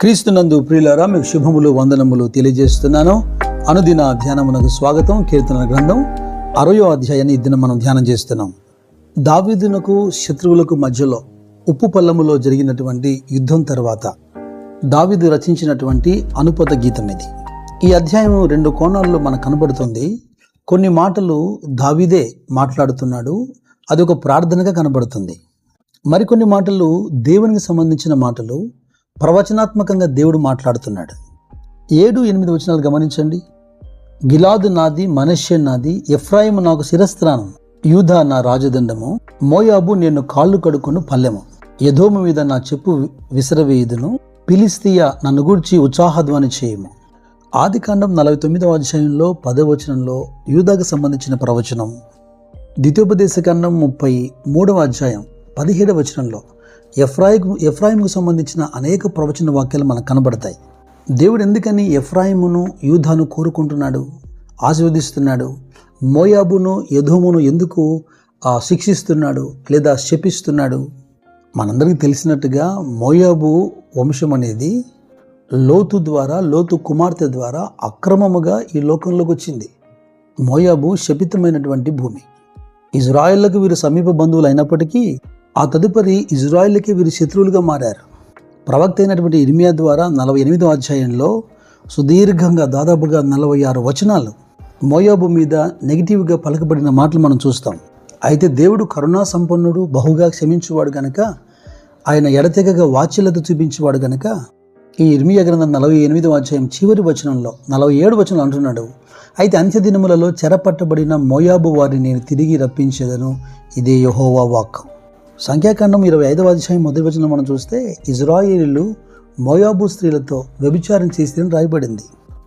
క్రీస్తునందు ప్రియులారా మీకు శుభములు వందనములు తెలియజేస్తున్నాను. అనుదిన ధ్యానమునకు స్వాగతం కీర్తన గ్రంథం అరవయో అధ్యాయాన్ని ఈ దినం మనం ధ్యానం చేస్తున్నాం. దావీదునకు శత్రువులకు మధ్యలో ఉప్పు పల్లములో జరిగినటువంటి యుద్ధం తర్వాత దావీదు రచించినటువంటి అనుపద గీతం ఇది. ఈ అధ్యాయం రెండు కోణాల్లో మనకు కనబడుతుంది. కొన్ని మాటలు దావీదే మాట్లాడుతున్నాడు. అది ఒక ప్రార్థనగా కనబడుతుంది. మరికొన్ని మాటలు దేవునికి సంబంధించిన మాటలు ప్రవచనాత్మకంగా దేవుడు మాట్లాడుతున్నాడు. ఏడు ఎనిమిది వచనాలు గమనించండి. గిలాదు నాది మనష్య నాది ఎఫ్రాయిము నాకు శిరస్త్రానం యూధా నా రాజదండము మోయాబు నేను కాళ్ళు కడుకొను పల్లెము. యధోము మీద నా చెప్పు విసరవేయుదును పిలిస్తియా నన్ను గూర్చి ఉత్సాహధ్వని చేయము. ఆది కాండం నలభై తొమ్మిదవ అధ్యాయంలో పదవ వచనంలో యూదాకు సంబంధించిన ప్రవచనం. ద్వితీయోపదేశ కాండం ముప్పై మూడవ అధ్యాయం పదిహేడవ వచనంలో ఎఫ్రాయి ఎఫ్రాయిముకు సంబంధించిన అనేక ప్రవచన వాక్యాలు మనకు కనబడతాయి. దేవుడు ఎందుకని ఎఫ్రాయిమును యూధాను కోరుకుంటున్నాడు? ఆశీర్వదిస్తున్నాడు? మోయాబును యధోమును ఎందుకు శిక్షిస్తున్నాడు లేదా శపిస్తున్నాడు? మనందరికీ తెలిసినట్టుగా మోయాబు వంశం అనేది లోతు ద్వారా లోతు కుమార్తె ద్వారా అక్రమముగా ఈ లోకంలోకి వచ్చింది. మోయాబు శపితమైనటువంటి భూమి. ఇజ్రాయెళ్ళకు వీరు సమీప బంధువులు అయినప్పటికీ ఆ తదుపరి ఇజ్రాయిల్కి వీరు శత్రువులుగా మారారు. ప్రవక్త అయినటువంటి ఇర్మియా ద్వారా నలభై ఎనిమిదో అధ్యాయంలో సుదీర్ఘంగా దాదాపుగా నలభై ఆరు వచనాలు మోయాబు మీద నెగిటివ్గా పలకబడిన మాటలు మనం చూస్తాం. అయితే దేవుడు కరుణా సంపన్నుడు బహుగా క్షమించేవాడు గనక ఆయన ఎడతెగగా వాచ్యలత చూపించేవాడు గనక ఈ ఇర్మియా గ్రంథం నలభై ఎనిమిదో అధ్యాయం చివరి వచనంలో నలభై ఏడు వచనాలు అంటున్నాడు. అయితే అంత్య దినములలో చెరపట్టబడిన మోయాబు వారిని నేను తిరిగి రప్పించేదను. ఇదే యహోవా వాక్ సంఖ్యాకాండం ఇరవై ఐదవ అధ్యాయం మొదటి వచనం మనం చూస్తే ఇజ్రాయేలీలు మోయాబు స్త్రీలతో వ్యభిచారం చేసిందని రాయబడింది.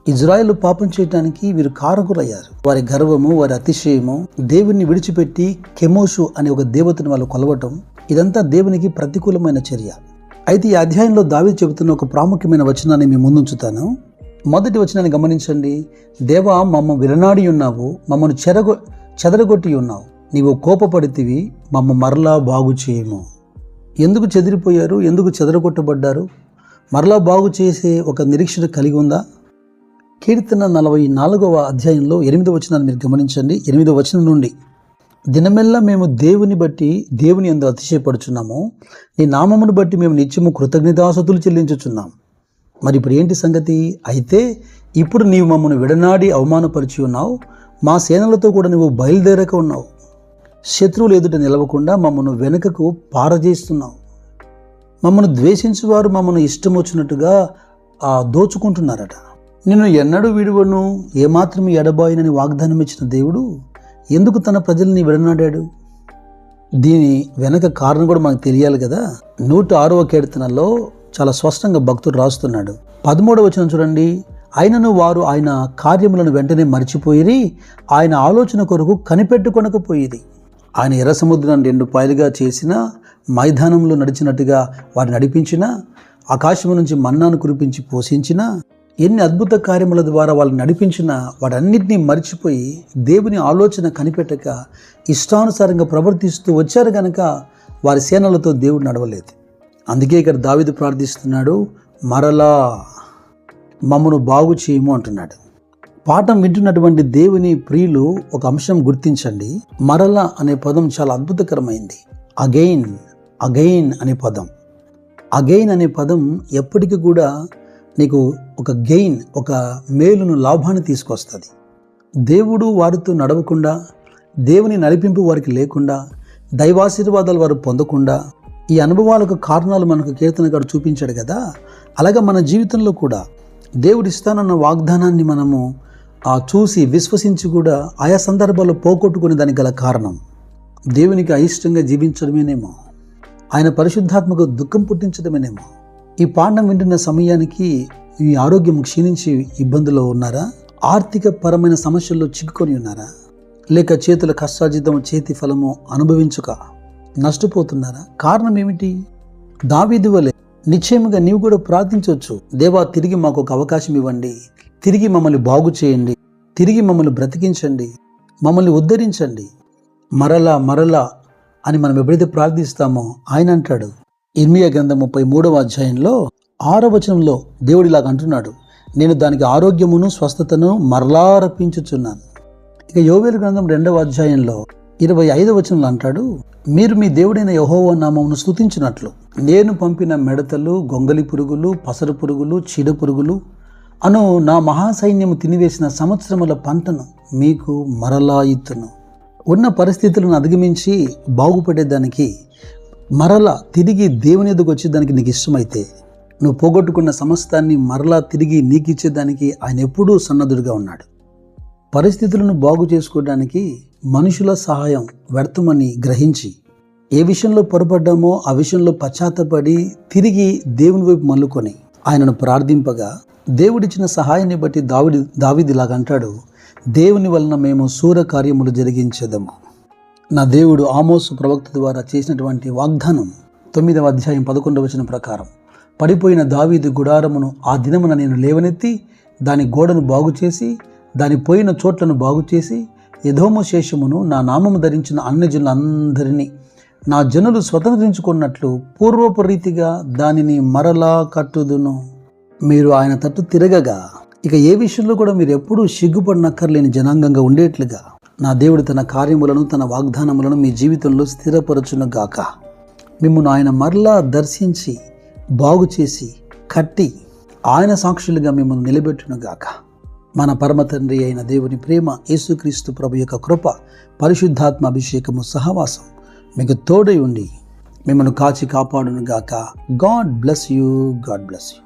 ఇజ్రాయెల్ పాపం చేయడానికి వీరు కారకులయ్యారు. వారి గర్వము వారి అతిశయము దేవుణ్ణి విడిచిపెట్టి కెమోషు అనే ఒక దేవతను వాళ్ళు కొలవటం ఇదంతా దేవునికి ప్రతికూలమైన చర్య. అయితే ఈ అధ్యాయంలో దావి చెబుతున్న ఒక ప్రాముఖ్యమైన వచనాన్ని మీ ముందుంచుతాను. మొదటి వచనాన్ని గమనించండి. దేవా మమ్మ విరనాడి ఉన్నావు మమ్మను చెరగొ చెదరగొట్టి ఉన్నావు. నీవు కోపపడితివి మమ్మ మరలా బాగు చేయము. ఎందుకు చెదిరిపోయారు? ఎందుకు చెదరగొట్టబడ్డారు? మరలా బాగు చేసే ఒక నిరీక్షణ కలిగి ఉందా? కీర్తన నలభై నాలుగవ అధ్యాయంలో ఎనిమిదో వచనాన్ని మీరు గమనించండి. ఎనిమిదో వచనం నుండి దినమెల్లా మేము దేవుని బట్టి దేవుని ఎందు అతిశయపడుచున్నాము. నీ నామమును బట్టి మేము నిత్యము కృతజ్ఞతాసతులు చెల్లించుచున్నాం. మరి ఇప్పుడు ఏంటి సంగతి? అయితే ఇప్పుడు నీవు మమ్మల్ని విడనాడి అవమానపరిచి ఉన్నావు. మా సేనలతో కూడా నువ్వు బయలుదేరక ఉన్నావు. శత్రువులు ఎదుట నిలవకుండా మమ్మల్ని వెనుకకు పారజేస్తున్నావు మమ్మల్ని ద్వేషించేవారు మమ్మల్ని ఇష్టం వచ్చినట్టుగా ఆ, దోచుకుంటున్నారట. నిన్ను ఎన్నడూ విడువను ఏమాత్రం ఎడబాయినని వాగ్దానం ఇచ్చిన దేవుడు ఎందుకు తన ప్రజల్ని విడనాడాడు? దీని వెనక కారణం కూడా మనకు తెలియాలి కదా. నూట ఆరవ కీర్తనలో చాలా స్పష్టంగా భక్తుడు రాస్తున్నాడు. పదమూడవ వచనం చూడండి. అయినను వారు ఆయన కార్యములను వెంటనే మర్చిపోయిరి ఆయన ఆలోచన కొరకు కనిపెట్టుకొనకపోయేది ఆయన ఎర్ర సముద్రాన్ని రెండు పాయలుగా చేసిన మైదానంలో నడిచినట్టుగా వారిని నడిపించిన ఆకాశము నుంచి మన్నాను కురిపించి పోషించిన ఎన్ని అద్భుత కార్యముల ద్వారా వాళ్ళు నడిపించిన వాటన్నిటినీ మర్చిపోయి దేవుని ఆలోచన కనిపెట్టక ఇష్టానుసారంగా ప్రవర్తిస్తూ వచ్చారు కనుక వారి సేనలతో దేవుడు నడవలేదు. అందుకే ఇక్కడ దావిదు ప్రార్థిస్తున్నాడు మరలా మమ్మను బాగు చేయము అంటున్నాడు. పాఠం వింటున్నటువంటి దేవుని ప్రియులు ఒక అంశం గుర్తించండి. మరల అనే పదం చాలా అద్భుతకరమైంది. అగైన్ అగైన్ అనే పదం. అగైన్ అనే పదం ఎప్పటికీ కూడా నీకు ఒక గెయిన్ ఒక మేలును లాభాన్ని తీసుకొస్తుంది. దేవుడు వారితో నడవకుండా దేవుని నడిపింపు వారికి లేకుండా దైవాశీర్వాదాలు వారు పొందకుండా ఈ అనుభవాలకు కారణాలు మనకు కీర్తనగాడు చూపించాడు కదా. అలాగే మన జీవితంలో కూడా దేవుడు ఇస్తానన్న వాగ్దానాన్ని మనము ఆ చూసి విశ్వసించి కూడా ఆయా సందర్భాల్లో పోగొట్టుకునే దానికి గల కారణం దేవునికి అయిష్టంగా జీవించడమేనేమో ఆయన పరిశుద్ధాత్మకు దుఃఖం పుట్టించడమేనేమో. ఈ పాండం వింటున్న సమయానికి మీ ఆరోగ్యం క్షీణించి ఇబ్బందుల్లో ఉన్నారా? ఆర్థిక పరమైన సమస్యల్లో చిక్కుకొని ఉన్నారా? లేక చేతుల కష్టార్జితం చేతి ఫలము అనుభవించుక నష్టపోతున్నారా? కారణం ఏమిటి? దావీదు వలె నిశ్చయముగా నీవు కూడా ప్రార్థించవచ్చు. దేవా తిరిగి మాకు ఒక అవకాశం ఇవ్వండి. తిరిగి మమ్మల్ని బాగు చేయండి తిరిగి మమ్మల్ని బ్రతికించండి మమ్మల్ని ఉద్ధరించండి. మరలా మరలా అని మనం ఎప్పుడైతే ప్రార్థిస్తామో ఆయన అంటాడు. ఇర్మియా గ్రంథం ముప్పై మూడవ అధ్యాయంలో ఆరో వచనంలో దేవుడు ఇలాగ అంటున్నాడు. నేను దానికి ఆరోగ్యమును స్వస్థతను మరలా రప్పించుచున్నాను ఇక యోవేలు గ్రంథం రెండవ అధ్యాయంలో ఇరవై ఐదవ వచనంలో అంటాడు మీరు మీ దేవుడైన యహోవ నామమును స్థుతించినట్లు నేను పంపిన మెడతలు గొంగలి పురుగులు పసరు పురుగులు చీడ పురుగులు అను నా మహాసైన్యము తినివేసిన సంవత్సరముల పంటను మీకు మరలా ఇత్తును. ఉన్న పరిస్థితులను అధిగమించి బాగుపడేదానికి మరలా తిరిగి దేవుని ఎదుగు వచ్చేదానికి నీకు ఇష్టమైతే నువ్వు పోగొట్టుకున్న సమస్తాన్ని మరలా తిరిగి నీకు ఇచ్చేదానికి ఆయన ఎప్పుడూ సన్నద్ధుడిగా ఉన్నాడు. పరిస్థితులను బాగు చేసుకోవడానికి మనుషుల సహాయం వ్యర్థమని గ్రహించి ఏ విషయంలో పొరపడ్డామో ఆ విషయంలో పశ్చాత్తపడి తిరిగి దేవుని వైపు మల్లుకొని ఆయనను ప్రార్థింపగా దేవుడిచ్చిన సహాయాన్ని బట్టి దావిడి దావిదిలాగంటాడు దేవుని వలన మేము సూర కార్యములు జరిగించేదము. నా దేవుడు ఆమోసు ప్రవక్త ద్వారా చేసినటువంటి వాగ్దానం తొమ్మిదవ అధ్యాయం పదకొండవ వచనం ప్రకారం పడిపోయిన దావీదు గుడారమును ఆ దినమున నేను లేవనెత్తి దాని గోడను బాగు చేసి దాని పోయిన చోట్లను బాగు చేసి యధోమ శేషమును నా నామము ధరించిన అన్యజనులందరినీ నా జనులు స్వతంత్రించుకున్నట్లు పూర్వపు రీతిగా దానిని మరలా కట్టుదును. మీరు ఆయన తట్టు తిరగగా ఇక ఏ విషయంలో కూడా మీరు ఎప్పుడూ సిగ్గుపడినక్కర్లేని జనాంగంగా ఉండేట్లుగా నా దేవుడు తన కార్యములను తన వాగ్దానములను మీ జీవితంలో స్థిరపరచును గాక మిమ్మల్ని ఆయన మరలా దర్శించి బాగు చేసి కట్టి ఆయన సాక్షులుగా మిమ్మల్ని నిలబెట్టునుగాక. మన పరమతండ్రి అయిన దేవుని ప్రేమ యేసుక్రీస్తు ప్రభు యొక్క కృప పరిశుద్ధాత్మ అభిషేకము సహవాసం మీకు తోడై ఉండి మిమ్మల్ని కాచి కాపాడును గాక God bless you God bless you